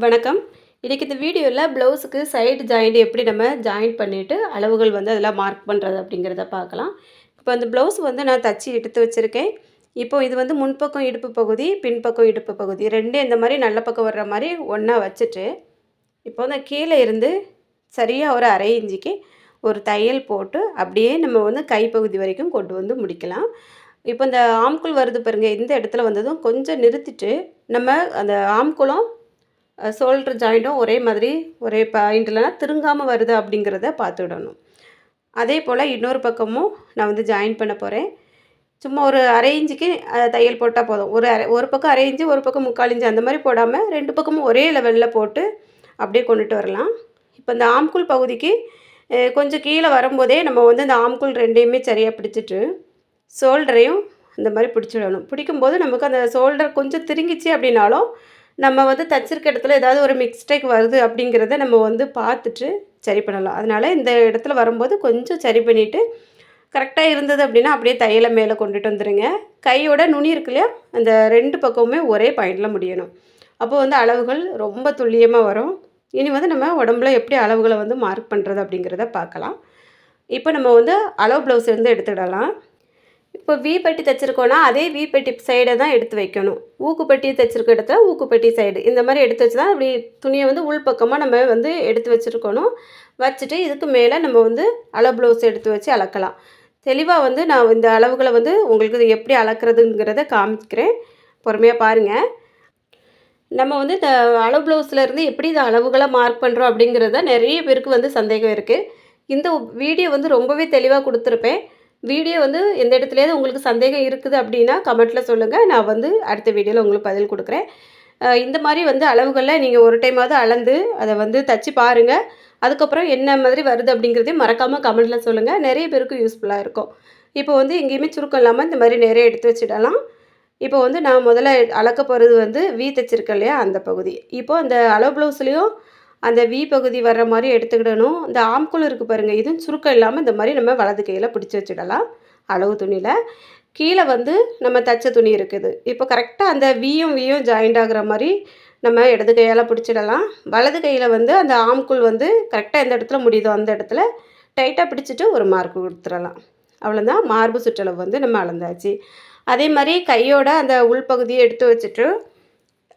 வணக்கம். இன்றைக்கி இந்த வீடியோவில் ப்ளவுஸுக்கு சைடு ஜாயிண்ட் எப்படி நம்ம ஜாயின் பண்ணிவிட்டு அளவுகள் வந்து அதெல்லாம் மார்க் பண்ணுறது அப்படிங்கிறத பார்க்கலாம். இப்போ அந்த ப்ளவுஸ் வந்து நான் தச்சு எடுத்து வச்சுருக்கேன். இப்போ இது வந்து முன்பக்கம் இடுப்பு பகுதி பின்பக்கம் இடுப்பு பகுதி. ரெண்டே இந்த மாதிரி நல்ல பக்கம் வர்ற மாதிரி ஒன்றா வச்சுட்டு இப்போ வந்து கீழே இருந்து சரியாக ஒரு அரை இஞ்சிக்கு ஒரு தையல் போட்டு அப்படியே நம்ம வந்து கைப்பகுதி வரைக்கும் கொண்டு வந்து முடிக்கலாம். இப்போ இந்த ஆம்குள் வருது பாருங்கள் இந்த இடத்துல வந்ததும் கொஞ்சம் நிறுத்திட்டு நம்ம அந்த ஆம்குளம் ஷோல்டர் ஜாயிண்ட்டும் ஒரே மாதிரி ஒரே பாயிண்ட் இல்லைனா திருங்காமல் வருது அப்படிங்கிறத பார்த்துடணும் அதே போல் இன்னொரு பக்கமும் நான் வந்து ஜாயின் பண்ண போகிறேன் சும்மா ஒரு அரை இஞ்சுக்கு தையல் போட்டால் போதும். ஒரு அரை ஒரு பக்கம் அரை இஞ்சு ஒரு பக்கம் முக்கால் இஞ்சு அந்த மாதிரி போடாமல் ரெண்டு பக்கமும் ஒரே லெவலில் போட்டு அப்படியே கொண்டுட்டு வரலாம். இப்போ இந்த ஆம்குள் பகுதிக்கு கொஞ்சம் கீழே வரும்போதே நம்ம வந்து இந்த ஆம்குள் ரெண்டையுமே சரியாக பிடிச்சிட்டு ஷோல்டரையும் இந்த மாதிரி பிடிச்சிடணும். பிடிக்கும்போது நமக்கு அந்த ஷோல்டர் கொஞ்சம் திருங்கிச்சு அப்படின்னாலும் நம்ம வந்து தச்சிருக்க இடத்துல ஏதாவது ஒரு மிஸ்டேக் வருது அப்படிங்கிறத நம்ம வந்து பார்த்துட்டு சரி பண்ணலாம். அதனால் இந்த இடத்துல வரும்போது கொஞ்சம் சரி பண்ணிவிட்டு கரெக்டாக இருந்தது அப்படின்னா அப்படியே தையலை மேலே கொண்டுட்டு வந்துடுங்க கையோட நுனி இருக்கு இல்லையா? அந்த ரெண்டு பக்கமுமே ஒரே பாயிண்டில் முடியணும். அப்போ வந்து அளவுகள் ரொம்ப துல்லியமாக வரும். இனி வந்து நம்ம உடம்புல எப்படி அளவுகளை வந்து மார்க் பண்ணுறது அப்படிங்கிறத பார்க்கலாம். இப்போ நம்ம வந்து அளவு ப்ளவுஸ் இருந்து எடுத்துக்கிடலாம் இப்போ வி பட்டி தைச்சிருக்கோன்னா அதே வி பட்டி சைடை தான் எடுத்து வைக்கணும். ஊக்குப்பட்டி தைச்சிருக்க இடத்துல ஊக்குப்பட்டி சைடு இந்த மாதிரி எடுத்து வச்சு தான் அப்படி துணியை வந்து உள்பக்கமாக நம்ம வந்து எடுத்து வச்சுருக்கணும். வச்சுட்டு இதுக்கு மேலே நம்ம வந்து அளவு ப்ளவுஸ் எடுத்து வச்சு அளக்கலாம். தெளிவாக வந்து நான் இந்த அளவுகளை வந்து உங்களுக்கு இது எப்படி அளக்குறதுங்கிறத காமிக்கிறேன். பொறுமையாக பாருங்கள் நம்ம வந்து இந்த அளவு ப்ளவுஸில் இருந்து எப்படி இந்த அளவுகளை மார்க் பண்ணுறோம் அப்படிங்கிறத நிறைய பேருக்கு வந்து சந்தேகம் இருக்குது இந்த வீடியோ வந்து ரொம்பவே தெளிவாக கொடுத்துருப்பேன். வீடியோ வந்து எந்த இடத்துலையாவது உங்களுக்கு சந்தேகம் இருக்குது அப்படின்னா கமெண்ட்டில் சொல்லுங்கள் நான் வந்து அடுத்த வீடியோவில் உங்களுக்கு பதில் கொடுக்குறேன். இந்த மாதிரி வந்து அளவுகளில் நீங்கள் ஒரு டைமாவது அளந்து அதை வந்து தச்சு பாருங்கள் அதுக்கப்புறம் என்ன மாதிரி வருது அப்படிங்கிறதையும் மறக்காமல் கமெண்ட்டில் சொல்லுங்கள் நிறைய பேருக்கு யூஸ்ஃபுல்லாக இருக்கும். இப்போ வந்து எங்கேயுமே சுருக்கம் இல்லாமல் இந்த மாதிரி நிறைய எடுத்து வச்சிடலாம். இப்போ வந்து நான் முதல்ல அளக்க போகிறது வந்து வீ தைச்சிருக்கேன் இல்லையா? அந்த பகுதி. இப்போ அந்த அளவு ப்ளவுஸ்லேயும் அந்த வி பகுதி வர்ற மாதிரி எடுத்துக்கிடணும். இந்த ஆம்குள் இருக்குது பாருங்கள் இதுவும் சுருக்கம் இல்லாமல் இந்த மாதிரி நம்ம வலது கையில் பிடிச்சி வச்சிடலாம் அளவு துணியில். கீழே வந்து நம்ம தச்ச துணி இருக்குது. இப்போ கரெக்டாக அந்த வியும் வியும் ஜாயிண்ட் ஆகிற மாதிரி நம்ம இடது கையால் பிடிச்சிடலாம். வலது கையில் வந்து அந்த ஆம்குள் வந்து கரெக்டாக எந்த இடத்துல முடியுதோ அந்த இடத்துல டைட்டாக பிடிச்சிட்டு ஒரு மார்க் கொடுத்துடலாம். அவ்வளோதான் மார்பு சுற்றளவு வந்து நம்ம அளந்தாச்சு. அதே மாதிரி கையோட அந்த உள்பகுதியை எடுத்து வச்சுட்டு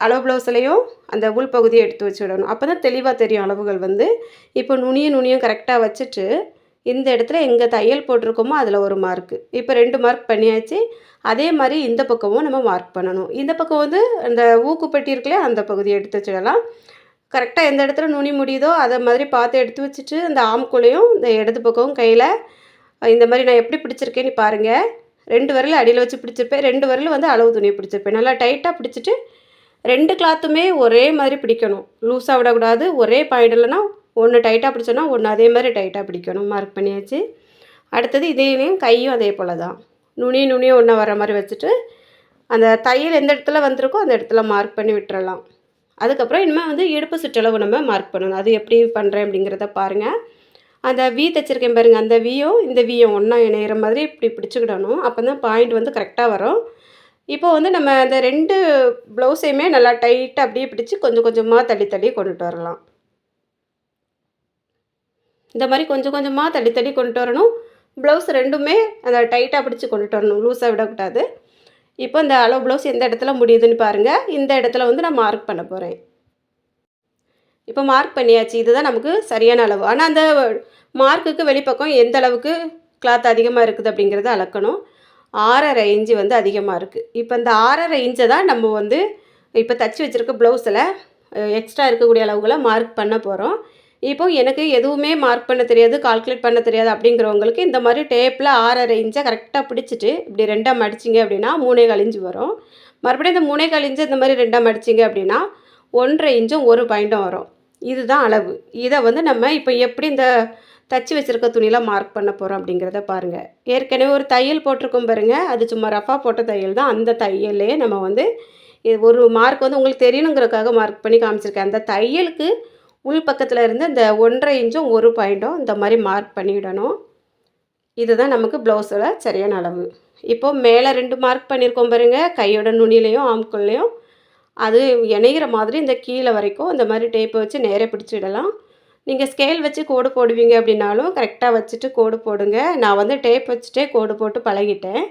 அளவு ப்ளவுஸ்லையும் அந்த உள் பகுதியை எடுத்து வச்சுடணும். அப்போ தான் தெளிவாக தெரியும் அளவுகள் வந்து. இப்போ நுனியும் நுனியும் கரெக்டாக வச்சுட்டு இந்த இடத்துல எங்கே தையல் போட்டிருக்கோமோ அதில் ஒரு மார்க்கு இப்போ ரெண்டு மார்க் பண்ணியாச்சு. அதே மாதிரி இந்த பக்கமும் நம்ம மார்க் பண்ணணும். இந்த பக்கம் வந்து அந்த ஊக்குப்பட்டி இருக்குல்லையா அந்த பகுதியை எடுத்து வச்சிடலாம். கரெக்டாக எந்த இடத்துல நுனி முடியுதோ அதை மாதிரி பார்த்து எடுத்து வச்சுட்டு அந்த ஆம்குள்ளையும் இந்த இடது பக்கமும் கையில் இந்த மாதிரி நான் எப்படி பிடிச்சிருக்கேன்னு பாருங்கள் ரெண்டு விரல் அடியில் வச்சு பிடிச்சிருப்பேன். ரெண்டு விரல் வந்து அளவு துணியை பிடிச்சிருப்பேன். நல்லா டைட்டாக பிடிச்சிட்டு ரெண்டு கிளாத்துமே ஒரே மாதிரி பிடிக்கணும். லூஸாக விடக்கூடாது ஒரே பாயிண்ட் இல்லைன்னா ஒன்று டைட்டாக பிடிச்சோன்னா ஒன்று அதே மாதிரி டைட்டாக பிடிக்கணும். மார்க் பண்ணியாச்சு. அடுத்தது இதையும் கையும் அதே போல் தான் நுனி நுனியும் ஒன்றா வர மாதிரி வச்சுட்டு அந்த தையல் எந்த இடத்துல வந்திருக்கோ அந்த இடத்துல மார்க் பண்ணி விட்டுறலாம். அதுக்கப்புறம் இனிமேல் வந்து இடுப்பு சுற்றளவு நம்ம மார்க் பண்ணணும். அது எப்படி பண்ணுறேன் அப்படிங்கிறத பாருங்கள் அந்த வி தைச்சிருக்கேன் பாருங்கள் அந்த வியும் இந்த வியும் ஒன்றா இணையிற மாதிரி இப்படி பிடிச்சிக்கிடணும். அப்போ தான் பாயிண்ட் வந்து கரெக்டாக வரும். இப்போ வந்து நம்ம அந்த ரெண்டு ப்ளவுஸையுமே நல்லா டைட்டாக அப்படியே பிடிச்சி கொஞ்சம் கொஞ்சமாக தள்ளி தள்ளி கொண்டுட்டு வரலாம். இந்த மாதிரி கொஞ்சம் கொஞ்சமாக தள்ளி தள்ளி கொண்டுட்டு வரணும். ப்ளவுஸ் ரெண்டுமே அந்த டைட்டாக பிடிச்சி கொண்டுட்டு வரணும். லூஸாக விடக்கூடாது. இப்போ இந்த அளவு ப்ளவுஸ் எந்த இடத்துல முடியுதுன்னு பாருங்கள் இந்த இடத்துல வந்து நான் மார்க் பண்ண போகிறேன் இப்போ மார்க் பண்ணியாச்சு. இதுதான் நமக்கு சரியான அளவு. ஆனால் அந்த மார்க்குக்கு வெளிப்பக்கம் எந்த அளவுக்கு கிளாத் அதிகமாக இருக்குது அப்படிங்கிறத அளக்கணும். ஆறரை இன்ச்சு வந்து அதிகமாக இருக்குது இப்போ இந்த ஆறரை இன்ச்சை தான் நம்ம வந்து இப்போ தச்சு வச்சுருக்க ப்ளவுஸில் எக்ஸ்ட்ரா இருக்கக்கூடிய அளவுகளை மார்க் பண்ண போகிறோம் இப்போ எனக்கு எதுவுமே மார்க் பண்ண தெரியாது கால்குலேட் பண்ண தெரியாது அப்படிங்கிறவங்களுக்கு இந்த மாதிரி டேப்பில் ஆறரை இன்ச்சை கரெக்டாக பிடிச்சிட்டு இப்படி ரெண்டாக மடிச்சிங்க அப்படின்னா மூணே கழிஞ்சு வரும். மறுபடியும் இந்த மூணே கழிஞ்சு இந்த மாதிரி ரெண்டாக மடிச்சிங்க அப்படின்னா ஒன்றரை இன்ச்சும் ஒரு பாயிண்ட்டும் வரும். இதுதான் அளவு. இதை வந்து நம்ம இப்போ எப்படி இந்த தச்சு வச்சுருக்க துணியெலாம் மார்க் பண்ண போகிறோம் அப்படிங்கிறத பாருங்கள் ஏற்கனவே ஒரு தையல் போட்டிருக்கோம் பாருங்கள் அது சும்மா ரஃபாக போட்ட தையல் தான். அந்த தையல்லே நம்ம வந்து இது ஒரு மார்க் வந்து உங்களுக்கு தெரியணுங்கிறதுக்காக மார்க் பண்ணி காமிச்சிருக்கேன். அந்த தையலுக்கு உள் பக்கத்தில் இருந்து இந்த ஒன்றரை இன்ச்சும் ஒரு பாயிண்ட்டும் இந்த மாதிரி மார்க் பண்ணிவிடணும் இதுதான் நமக்கு ப்ளவுஸோட சரியான அளவு. இப்போது மேலே ரெண்டு மார்க் பண்ணியிருக்கோம் பாருங்கள் கையோட நுனிலையும் ஆம்குள்லேயும் அது இணைகிற மாதிரி இந்த கீழே வரைக்கும் இந்த மாதிரி டேப்பை வச்சு நேரே பிடிச்சிடலாம். நீங்கள் ஸ்கேல் வச்சு கோடு போடுவீங்க அப்படின்னாலும் கரெக்டாக வச்சுட்டு கோடு போடுங்க. நான் வந்து டேப் வச்சுட்டே கோடு போட்டு பழகிட்டேன்.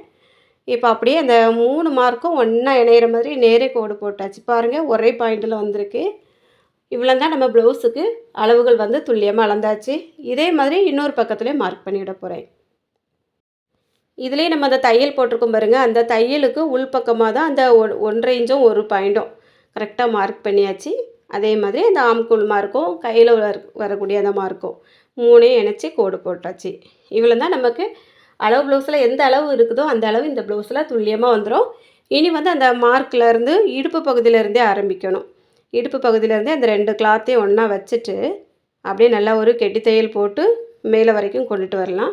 இப்போ அப்படியே அந்த மூணு மார்க்கும் ஒன்றா இணையிற மாதிரி நேரே கோடு போட்டாச்சு. பாருங்கள் ஒரே பாயிண்டில் வந்திருக்கு. இவ்வளோ தான் நம்ம ப்ளவுஸுக்கு அளவுகள் வந்து துல்லியமாக அளந்தாச்சு. இதே மாதிரி இன்னொரு பக்கத்துலேயே மார்க் பண்ணிவிட போகிறேன் இதுலேயே நம்ம அந்த தையல் போட்டிருக்கோம் பாருங்கள் அந்த தையலுக்கு உள்பக்கமாக தான் அந்த ஒன் ஒன்றரை இன்ச்சும் ஒரு பாயிண்ட்டும் கரெக்டாக மார்க் பண்ணியாச்சு. அதே மாதிரி அந்த ஆம்கூல் மார்க்கும் கையில் வர வரக்கூடிய அந்த மார்க்கும் மூணையும் இணைச்சி கோடு போட்டாச்சு. இவ்வளோ தான் நமக்கு அளவு ப்ளவுஸில் எந்த அளவு இருக்குதோ அந்த அளவு இந்த ப்ளவுஸில் துல்லியமாக வந்துடும் இனி வந்து அந்த மார்க்லேருந்து இடுப்பு பகுதியிலேருந்தே ஆரம்பிக்கணும். இடுப்பு பகுதியிலேருந்தே அந்த ரெண்டு கிளாத்தையும் ஒன்றா வச்சுட்டு அப்படியே நல்லா ஒரு கெட்டி தையல் போட்டு மேலே வரைக்கும் கொண்டுட்டு வரலாம்.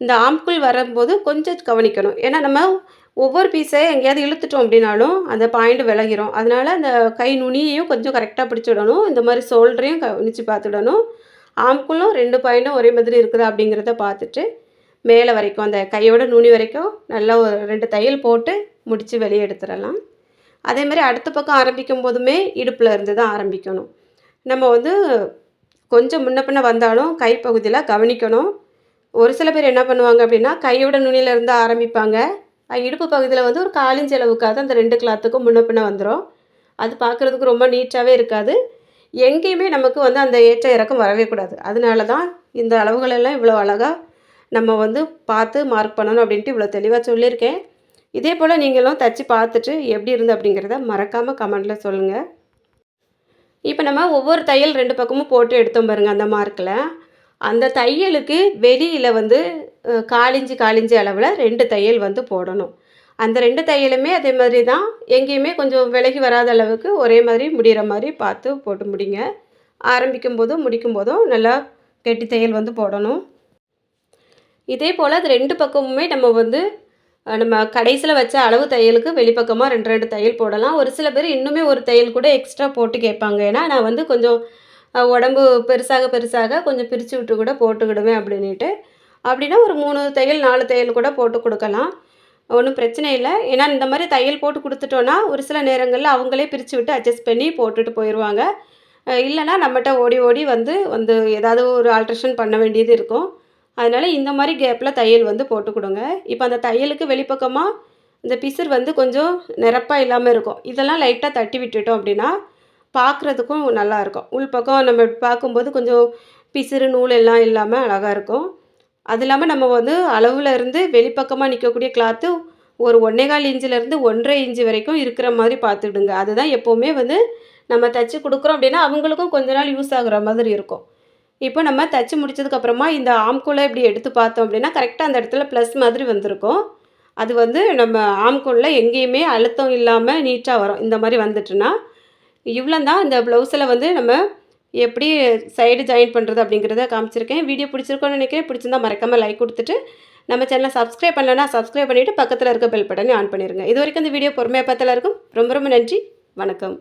இந்த ஆம்குள் வரும்போது கொஞ்சம் கவனிக்கணும். ஏன்னா நம்ம ஒவ்வொரு பீஸை எங்கேயாவது இழுத்துட்டோம் அப்படின்னாலும் அந்த பாயிண்ட் விலகிரும். அதனால் அந்த கை நுனியையும் கொஞ்சம் கரெக்டாக பிடிச்சி விடணும். இந்த மாதிரி ஷோல்டரையும் கவனித்து பார்த்துடணும் ஆம்குள்ளும் ரெண்டு பாயிண்டும் ஒரே மாதிரி இருக்குதா அப்படிங்கிறத பார்த்துட்டு மேலே வரைக்கும் அந்த கையோட நுனி வரைக்கும் நல்லா ஒரு ரெண்டு தையல் போட்டு முடித்து வெளியே எடுத்துடலாம். அதே மாதிரி அடுத்த பக்கம் ஆரம்பிக்கும் போதுமே இடுப்பில் இருந்து தான் ஆரம்பிக்கணும். நம்ம வந்து கொஞ்சம் முன்ன பின்ன வந்தாலும் கைப்பகுதியில் கவனிக்கணும். ஒரு சில பேர் என்ன பண்ணுவாங்க அப்படின்னா கையோட நுனியிலேருந்து ஆரம்பிப்பாங்க. இடுப்பு பகுதியில் வந்து ஒரு காலிஞ்சி அளவுக்காக அந்த ரெண்டு கிளாத்துக்கும் முன்ன பின்ன வந்துடும் அது பார்க்குறதுக்கு ரொம்ப நீட்டாகவே இருக்காது. எங்கேயுமே நமக்கு வந்து அந்த ஏற்ற இறக்கம் வரவே கூடாது. அதனால தான் இந்த அளவுகளெல்லாம் இவ்வளோ அழகாக நம்ம வந்து பார்த்து மார்க் பண்ணணும் அப்படின்ட்டு இவ்வளோ தெளிவாக சொல்லியிருக்கேன். இதே போல் நீங்களும் தச்சு பார்த்துட்டு எப்படி இருந்து அப்படிங்கிறத மறக்காமல் கமெண்டில் சொல்லுங்கள் இப்போ நம்ம ஒவ்வொரு தையல் ரெண்டு பக்கமும் போட்டு எடுத்தோம் பாருங்கள் அந்த மார்க்கில் அந்த தையலுக்கு வெளியில் வந்து காலிஞ்சி காலிஞ்சி அளவில் ரெண்டு தையல் வந்து போடணும். அந்த ரெண்டு தையலுமே அதே மாதிரி தான். எங்கேயுமே கொஞ்சம் விலகி வராத அளவுக்கு ஒரே மாதிரி முடிகிற மாதிரி பார்த்து போட்டு முடிங்க. ஆரம்பிக்கும் போதும் முடிக்கும் போதும் நல்லா கெட்டி தையல் வந்து போடணும். இதே போல் அது ரெண்டு பக்கமுமே நம்ம வந்து நம்ம கடைசியில் வச்ச அளவு தையலுக்கு வெளிப்பக்கமாக ரெண்டு ரெண்டு தையல் போடலாம். ஒரு சில பேர் இன்னுமே ஒரு தையல் கூட எக்ஸ்ட்ரா போட்டு கேட்பாங்க. ஏன்னா நான் வந்து கொஞ்சம் உடம்பு பெருசாக பெருசாக கொஞ்சம் பிரித்து விட்டு கூட போட்டுக்கிடுவேன் அப்படின்ட்டு அப்படின்னா ஒரு மூணு தையல் நாலு தையல் கூட போட்டு கொடுக்கலாம். ஒன்றும் பிரச்சனை இல்லை. ஏன்னா இந்த மாதிரி தையல் போட்டு கொடுத்துட்டோன்னா ஒரு சில நேரங்களில் அவங்களே பிரித்து விட்டு அட்ஜஸ்ட் பண்ணி போட்டுட்டு போயிடுவாங்க இல்லைனா நம்மகிட்ட ஓடி ஓடி வந்து வந்து ஏதாவது ஒரு ஆல்ட்ரேஷன் பண்ண வேண்டியது இருக்கும். அதனால் இந்த மாதிரி கேப்பில் தையல் வந்து போட்டு கொடுங்க. இப்போ அந்த தையலுக்கு வெளிப்பக்கமாக இந்த பிசர் வந்து கொஞ்சம் நிரப்பாக இல்லாமல் இருக்கும். இதெல்லாம் லைட்டாக தட்டி விட்டுட்டோம் அப்படின்னா பார்க்குறதுக்கும் நல்லாயிருக்கும் உள்பக்கம் நம்ம பார்க்கும்போது கொஞ்சம் பிசிறு நூல் எல்லாம் இல்லாமல் அழகாக இருக்கும். அது இல்லாமல் நம்ம வந்து அளவில் இருந்து வெளிப்பக்கமாக நிற்கக்கூடிய கிளாத்து ஒரு ஒன்றே கால் இன்ச்சிலேருந்து ஒன்றரை இன்ச்சு வரைக்கும் இருக்கிற மாதிரி பார்த்துடுங்க. அதுதான் எப்போவுமே வந்து நம்ம தைச்சி கொடுக்குறோம் அப்படின்னா அவங்களுக்கும் கொஞ்ச நாள் யூஸ் ஆகுற மாதிரி இருக்கும். இப்போ நம்ம தைச்சி முடிச்சதுக்கப்புறமா இந்த ஆம்கூலை இப்படி எடுத்து பார்த்தோம் அப்படின்னா கரெக்டாக அந்த இடத்துல ப்ளஸ் மாதிரி வந்திருக்கும். அது வந்து நம்ம ஆம்கூலில் எங்கேயுமே அழுத்தம் இல்லாமல் நீட்டாக வரும். இந்த மாதிரி வந்துட்டுனா இவ்வளோ தான் இந்த ப்ளவுஸில் வந்து நம்ம எப்படி சைடு ஜாயின் பண்ணுறது அப்படிங்கிறத காமிச்சிருக்கேன். வீடியோ பிடிச்சிருக்கோன்னு நினைக்கிறேன். பிடிச்சிருந்தா மறக்காமல் லைக் கொடுத்துட்டு நம்ம சேனலை சப்ஸ்கிரைப் பண்ணலன்னா சப்ஸ்கிரைப் பண்ணிவிட்டு பக்கத்தில் இருக்க பெல் பட்டனை ஆன் பண்ணிடுங்க இது வரைக்கும் இந்த வீடியோ பொறுமையாக பார்த்தல இருக்கும் ரொம்ப ரொம்ப நன்றி. வணக்கம்.